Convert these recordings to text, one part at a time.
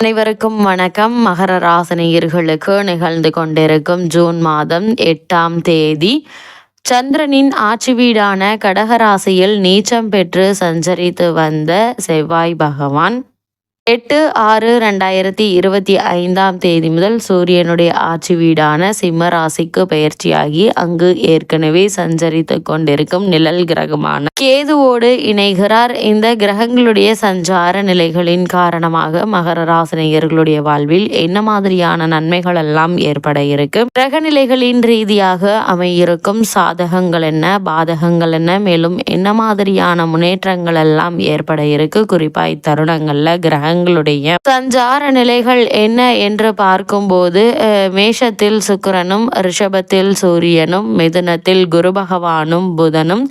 அனைவருக்கும் வணக்கம். மகர ராசினியர்களுக்கு நிகழ்ந்து கொண்டிருக்கும் ஜூன் மாதம் எட்டாம் தேதி. சந்திரனின் ஆட்சி வீடான கடகராசியில் நீச்சம் பெற்று சஞ்சரித்து வந்த செவ்வாய் பகவான் எட்டு ஆறு ரெண்டாயிரத்தி இருபத்தி ஐந்தாம் தேதி முதல் சூரியனுடைய ஆட்சி வீடான சிம்ம ராசிக்கு பயிற்சியாகி அங்கு ஏற்கனவே சஞ்சரித்து கொண்டிருக்கும் நிழல் கிரகமான கேதுவோடு இணைகிறார். இந்த கிரகங்களுடைய சஞ்சார நிலைகளின் காரணமாக மகர ராசினியர்களுடைய வாழ்வில் என்ன மாதிரியான நன்மைகள் எல்லாம் ஏற்பட இருக்கு? கிரக நிலைகளின் ரீதியாக அமையிருக்கும் சாதகங்கள் என்ன? பாதகங்கள் என்ன? மேலும் என்ன மாதிரியான முன்னேற்றங்கள் எல்லாம் ஏற்பட இருக்கு? குறிப்பா இத்தருணங்கள்ல கிரகங்களுடைய சஞ்சார நிலைகள் என்ன என்று பார்க்கும்போது மேஷத்தில் சுக்கரனும் ரிஷபத்தில் சூரியனும் மிதுனத்தில் குரு பகவானும் புதனும்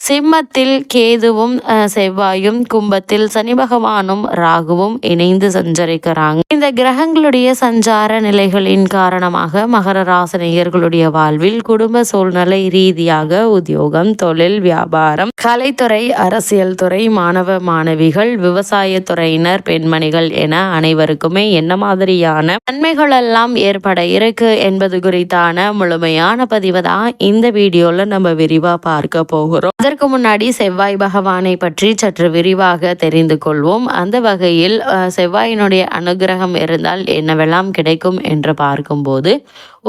சிம்மத்தில் கேதுவும் செவ்வாயும் கும்பத்தில் சனி பகவானும் ராகுவும் இணைந்து சஞ்சரிக்கிறாங்க. இந்த கிரகங்களுடைய சஞ்சார நிலைகளின் காரணமாக மகர ராசனையர்களுடைய வாழ்வில் குடும்ப சூழ்நிலை ரீதியாக உத்தியோகம் தொழில் வியாபாரம் கலைத்துறை அரசியல் துறை மாணவ மாணவிகள் விவசாய துறையினர் பெண்மணிகள் என அனைவருக்குமே என்ன மாதிரியான நன்மைகள் எல்லாம் ஏற்பட இருக்கு என்பது குறித்தான முழுமையான பதிவு தான் இந்த வீடியோல நம்ம விரிவா பார்க்க போகிறோம். அதற்கு முன்னாடி செவ்வாய் பகவானை பற்றி சற்று விரிவாக தெரிந்து கொள்வோம். அந்த வகையில் செவ்வாயினுடைய அனுகிரகம் இருந்தால் என்னவெல்லாம் கிடைக்கும் என்று பார்க்கும்போது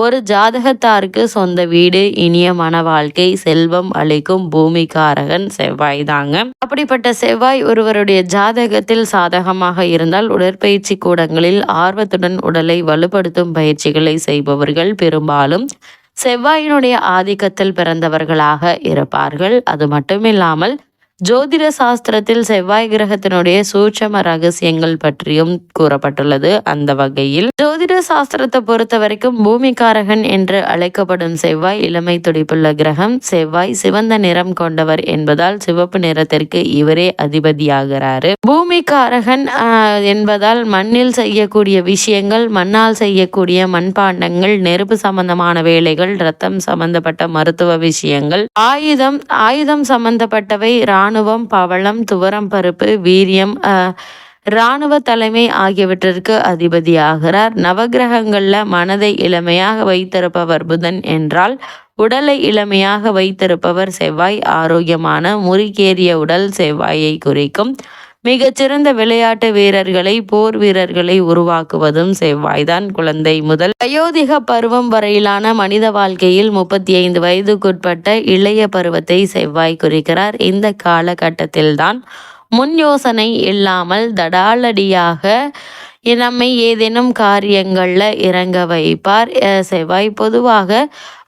ஒரு ஜாதகத்தாருக்கு சொந்த வீடு இனிய மன வாழ்க்கை செல்வம் அளிக்கும் பூமிக்காரகன் செவ்வாய் தாங்க அப்படிப்பட்ட செவ்வாய் ஒருவருடைய ஜாதகத்தில் சாதகமாக இருந்தால் உடற்பயிற்சி கூடங்களில் ஆர்வத்துடன் உடலை வலுப்படுத்தும் பயிற்சிகளை செய்பவர்கள் பெரும்பாலும். செவ்வாயினுடைய ஆதிக்கத்தில் பிறந்தவர்களாக இருப்பார்கள். அது மட்டுமில்லாமல் ஜோதிட சாஸ்திரத்தில் செவ்வாய் கிரகத்தினுடைய சூட்சம ரகசியங்கள் பற்றியும் கூறப்பட்டுள்ளது. அந்த வகையில் ஜோதிட சாஸ்திரத்தை பொறுத்த வரைக்கும் பூமிக்காரகன் என்று அழைக்கப்படும் செவ்வாய் இளமை துடிப்புள்ள கிரகம். செவ்வாய் சிவந்த நிறம் கொண்டவர் என்பதால் சிவப்பு நிறத்திற்கு இவரே அதிபதியாகிறாரு. பூமிக்காரகன் என்பதால் மண்ணில் செய்யக்கூடிய விஷயங்கள் மண்ணால் செய்யக்கூடிய மண்பாண்டங்கள் நெருப்பு சம்பந்தமான வேலைகள் ரத்தம் சம்பந்தப்பட்ட மருத்துவ விஷயங்கள் ஆயுதம் ஆயுதம் சம்பந்தப்பட்டவை இராணுவம் பவளம் துவரம் பருப்பு வீரியம் இராணுவ தலைமை ஆகியவற்றிற்கு அதிபதியாகிறார். நவகிரகங்களில் மனதை இளமையாக வைத்திருப்பவர் புதன் என்றால் உடலை இளமையாக வைத்திருப்பவர் செவ்வாய். ஆரோக்கியமான முறுக்கேறிய உடல் செவ்வாயை குறிக்கும். மிகச்சிறந்த விளையாட்டு வீரர்களை போர் வீரர்களை உருவாக்குவதும் செவ்வாய்தான். குழந்தை முதல் வயோதிக பருவம் வரையிலான மனித வாழ்க்கையில் முப்பத்தி ஐந்து வயதுக்குட்பட்ட இளைய பருவத்தை செவ்வாய் குறிக்கிறார். இந்த காலகட்டத்தில்தான் முன் யோசனை இல்லாமல் தடாலடியாக நம்மை ஏதேனும் காரியங்களில் இறங்க வைப்பார். செவ்வாய் பொதுவாக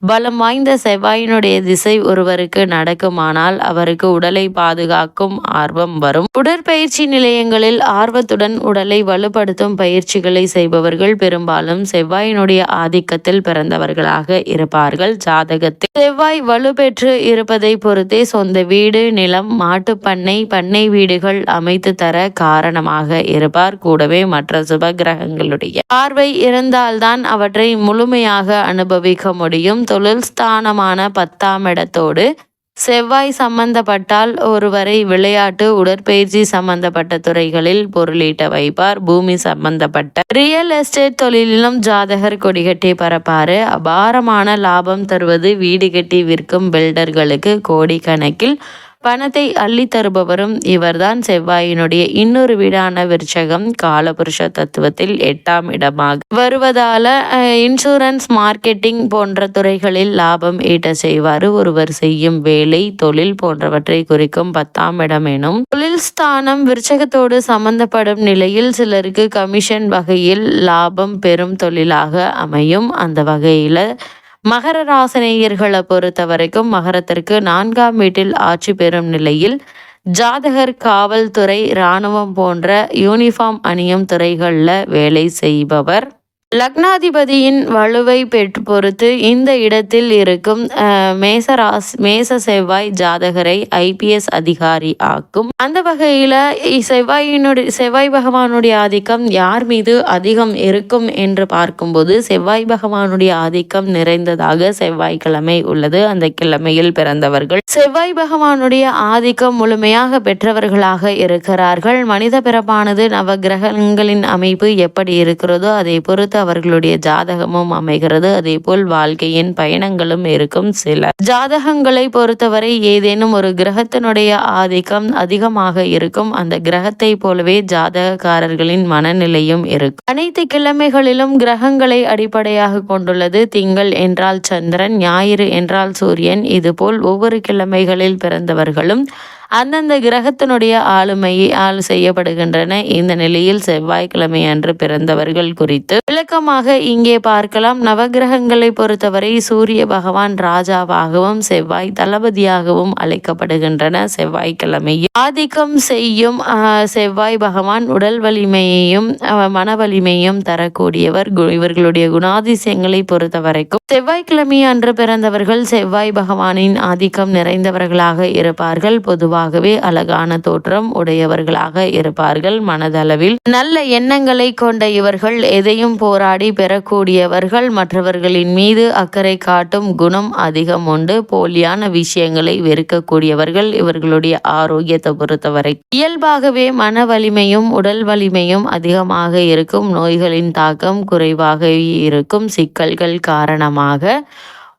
பலம் வாய்ந்த செவ்வாயினுடைய திசை ஒருவருக்கு நடக்குமானால் அவருக்கு உடலை பாதுகாக்கும் ஆர்வம் வரும். உடற்பயிற்சி நிலையங்களில் ஆர்வத்துடன் உடலை வலுப்படுத்தும் பயிற்சிகளை செய்பவர்கள் பெரும்பாலும் செவ்வாயினுடைய ஆதிக்கத்தில் பிறந்தவர்களாக இருப்பார்கள். ஜாதகத்தில் செவ்வாய் வலுப்பெற்று இருப்பதை பொறுத்தே சொந்த வீடு நிலம் மாட்டுப்பண்ணை பண்ணை வீடுகள் அமைத்து தர காரணமாக இருப்பார். கூடவே மற்ற சுப கிரகங்களுடைய பார்வை இருந்தால்தான் அவற்றை முழுமையாக அனுபவிக்க முடியும். தொழில் ஸ்தானமான பத்தாம் இடத்தோடு செவ்வாய் சம்பந்தப்பட்டால் ஒருவரை விளையாட்டு உடற்பயிற்சி சம்பந்தப்பட்ட துறைகளில் பொருளீட்ட வைப்பார். பூமி சம்பந்தப்பட்ட ரியல் எஸ்டேட் தொழிலிலும் ஜாதகர் கொடிகட்டி பரப்பாரு அபாரமான லாபம் தருவது வீடு கட்டி விற்கும் பில்டர்களுக்கு கோடிக்கணக்கில் பணத்தை அள்ளி தருபவரும் இவர்தான் செவ்வாயினுடைய இன்னொரு வீடான விருச்சகம் காலபுருஷ தத்துவத்தில் எட்டாம் இடமாக. வருவதால இன்சூரன்ஸ் மார்க்கெட்டிங் போன்ற துறைகளில் லாபம் ஈட்ட செய்வார். ஒருவர் செய்யும் வேலை தொழில் போன்றவற்றை குறிக்கும் பத்தாம் இடம் எனும். தொழில் ஸ்தானம் விருச்சகத்தோடு சம்பந்தப்படும் நிலையில் சிலருக்கு கமிஷன் வகையில் லாபம் பெறும் தொழிலாக அமையும். அந்த வகையில மகர ராசனேயர்களை பொறுத்த வரைக்கும் மகரத்திற்கு நான்காம் வீட்டில் ஆட்சி பெறும் நிலையில் ஜாதகர் காவல்துறை இராணுவம் போன்ற யூனிஃபார்ம் அணியும் துறைகளில் வேலை செய்பவர். லக்னாதிபதியின் வலுவை பெற்று பொறுத்து இந்த இடத்தில் இருக்கும் மேசராஸ் மேச செவ்வாய் ஜாதகரை ஐபிஎஸ் அதிகாரி ஆக்கும். அந்த வகையில செவ்வாயினுடைய செவ்வாய் பகவானுடைய ஆதிக்கம் யார் மீது அதிகம் இருக்கும் என்று பார்க்கும்போது செவ்வாய் பகவானுடைய ஆதிக்கம் நிறைந்ததாக செவ்வாய்க்கிழமை உள்ளது. அந்த கிழமையில் பிறந்தவர்கள் செவ்வாய் பகவானுடைய ஆதிக்கம் முழுமையாக பெற்றவர்களாக இருக்கிறார்கள். மனித பிறப்பானது நவ கிரகங்களின் அமைப்பு எப்படி இருக்கிறதோ அதை பொறுத்து அவர்களுடைய ஜாதகமும் அமைகிறது. அதே போல் வாழ்க்கையின் பயணங்களும் இருக்கும் சில. ஜாதகங்களை பொறுத்தவரை ஏதேனும் ஒரு கிரகத்தினுடைய ஆதிக்கம் அதிகமாக இருக்கும். அந்த கிரகத்தை போலவே ஜாதகக்காரர்களின் மனநிலையும் இருக்கும். அனைத்து கிழமைகளிலும் கிரகங்களை அடிப்படையாக கொண்டுள்ளது. திங்கள் என்றால் சந்திரன் ஞாயிறு என்றால் சூரியன். இதுபோல் ஒவ்வொரு கிழமைகளில் பிறந்தவர்களும் அந்தந்த கிரகத்தினுடைய ஆளுமையை ஆள் செய்யப்படுகின்றன. இந்த நிலையில் செவ்வாய்க்கிழமை அன்று பிறந்தவர்கள் குறித்து விளக்கமாக இங்கே பார்க்கலாம். நவகிரகங்களை பொறுத்தவரை சூரிய பகவான் ராஜாவாகவும் செவ்வாய் தளபதியாகவும் அழைக்கப்படுகின்றன. செவ்வாய்க்கிழமையில் ஆதிக்கம் செய்யும் செவ்வாய் பகவான் உடல் வலிமையையும் மன வலிமையும் தரக்கூடியவர். இவர்களுடைய குணாதிசயங்களை பொறுத்த வரைக்கும் செவ்வாய்க்கிழமை அன்று பிறந்தவர்கள் செவ்வாய் பகவானின் ஆதிக்கம் நிறைந்தவர்களாக இருப்பார்கள். பொதுவாக பொதுவாகவே அழகான தோற்றம் உடையவர்களாக இருப்பார்கள் மனதளவில். நல்ல எண்ணங்களை கொண்ட இவர்கள் எதையும் போராடி பெறக்கூடியவர்கள் மற்றவர்களின் மீது அக்கறை காட்டும் குணம் அதிகம் உண்டு. போலியான விஷயங்களை வெறுக்கக்கூடியவர்கள் இவர்களுடைய ஆரோக்கியத்தை பொறுத்தவரை. இயல்பாகவே மன வலிமையும் உடல் வலிமையும் அதிகமாக இருக்கும். நோய்களின் தாக்கம் குறைவாக இருக்கும். சிக்கல்கள் காரணமாக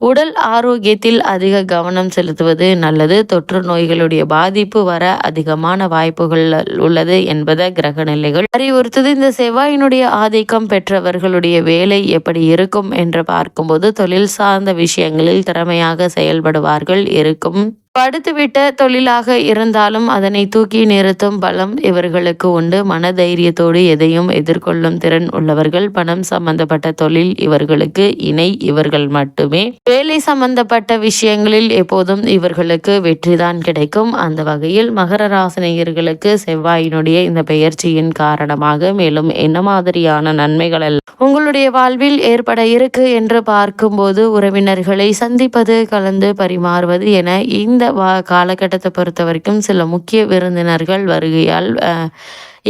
உடல் ஆரோக்கியத்தில் அதிக கவனம் செலுத்துவது நல்லது. தொற்று நோய்களுடைய பாதிப்பு வர அதிகமான வாய்ப்புகள் உள்ளது என்பதை கிரக நிலைகள் அறிவுறுத்தது. இந்த செவ்வாயினுடைய ஆதிக்கம் பெற்றவர்களுடைய வேலை எப்படி இருக்கும் என்று பார்க்கும்போது தொழில் சார்ந்த விஷயங்களில் திறமையாக செயல்படுவார்கள் இருக்கும் படுத்துவிட்ட தொழிலாக இருந்தாலும் அதனை தூக்கி நிறுத்தும் பலம் இவர்களுக்கு உண்டு. மன தைரியத்தோடு எதையும் எதிர்கொள்ளும் திறன் உள்ளவர்கள் பணம் சம்பந்தப்பட்ட தொழில் இவர்களுக்கு இணை. இவர்கள் மட்டுமே வேலை சம்பந்தப்பட்ட விஷயங்களில் எப்போதும் இவர்களுக்கு வெற்றிதான் கிடைக்கும். அந்த வகையில் மகர ராசினியர்களுக்கு செவ்வாயினுடைய இந்த பெயர்ச்சியின் காரணமாக மேலும் என்ன மாதிரியான நன்மைகள் உங்களுடைய வாழ்வில் ஏற்பட இருக்கு என்று பார்க்கும்போது உறவினர்களை சந்திப்பது கலந்து பரிமாறுவது என இந்த வா காலகட்டத்தை பொறுத்த வரைக்கும் சில முக்கிய விருந்தினர்கள் வருகையால்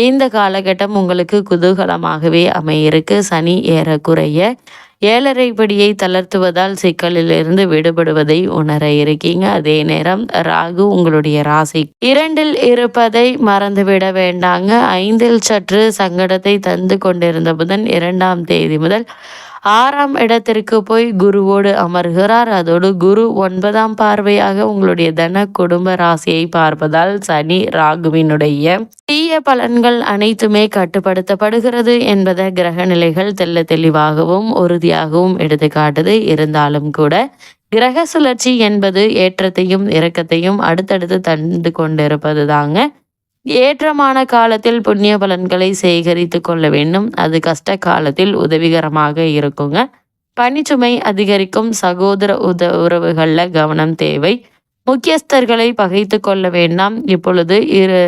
இந்த காலகட்டம் உங்களுக்கு குதூகலமாகவே அமையிருக்கு. சனி ஏறக்குறைய ஏழரை படியை தளர்த்துவதால் சிக்கலிலிருந்து விடுபடுவதை உணர இருக்கீங்க. அதே நேரம் ராகு உங்களுடைய ராசி. இரண்டில் இருப்பதை மறந்துவிட வேண்டாங்க. ஐந்தில் சற்று சங்கடத்தை தந்து கொண்டிருந்த புதன் இரண்டாம் தேதி முதல் ஆறாம் இடத்திற்கு போய் குருவோடு அமர்கிறார். அதோடு குரு ஒன்பதாம் பார்வையாக உங்களுடைய தன குடும்ப ராசியை பார்ப்பதால் சனி ராகுவினுடைய தீய பலன்கள் அனைத்துமே கட்டுப்படுத்தப்படுகிறது என்பதை கிரக நிலைகள் தெல்ல தெளிவாகவும் உறுதியாகவும் எடுத்துக்காட்டுது. இருந்தாலும் கூட கிரக சுழற்சி என்பது ஏற்றத்தையும் இறக்கத்தையும் அடுத்தடுத்து தந்து கொண்டிருப்பது தாங்க ஏற்றமான காலத்தில் புண்ணிய பலன்களை சேகரித்து கொள்ள வேண்டும். அது கஷ்ட காலத்தில் உதவிகரமாக இருக்குங்க. பனிச்சுமை அதிகரிக்கும் சகோதர உத உறவுகளில் கவனம் தேவை. முக்கியஸ்தர்களை பகைத்து கொள்ள வேண்டாம். இப்பொழுது இரு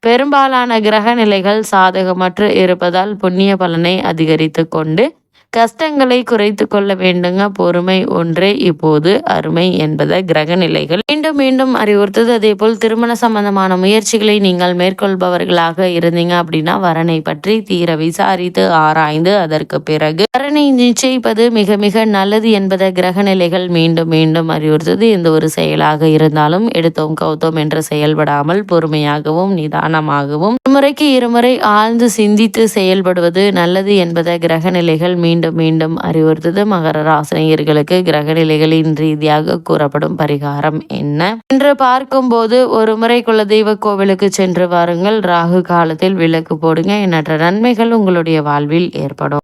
பெரும்பாலான கிரக நிலைகள் சாதகமற்று இருப்பதால் புண்ணிய பலனை அதிகரித்து கொண்டு கஷ்டங்களை குறைத்து கொள்ள வேண்டுங்க. பொறுமை ஒன்றே இப்போது அருமை என்பதை கிரக நிலைகள் மீண்டும் மீண்டும் அறிவுறுத்தது. அதே போல் திருமண சம்பந்தமான முயற்சிகளை நீங்கள் மேற்கொள்பவர்களாக இருந்தீங்க அப்படின்னா வரனை பற்றி தீர விசாரித்து ஆராய்ந்து அதற்கு பிறகு வரனை நிச்சயிப்பது மிக மிக நல்லது என்பதை கிரக நிலைகள் மீண்டும் மீண்டும் அறிவுறுத்தது. இந்த ஒரு செயலாக இருந்தாலும் எடுத்தோம் கௌத்தோம் என்று செயல்படாமல் பொறுமையாகவும் நிதானமாகவும் முறைக்கு இருமுறை ஆழ்ந்து சிந்தித்து செயல்படுவது நல்லது என்பதை கிரக நிலைகள் மீண்டும் மீண்டும் மீண்டும் அறிவுறுத்தது மகர ராசினியர்களுக்கு கிரக நிலைகளின் ரீதியாக கூறப்படும் பரிகாரம் என்ன? என்று பார்க்கும்போது ஒரு முறை குலதெய்வ கோவிலுக்கு சென்று வாருங்கள். ராகு காலத்தில் விளக்கு போடுங்க. எண்ணற்ற நன்மைகள் உங்களுடைய வாழ்வில் ஏற்படும்.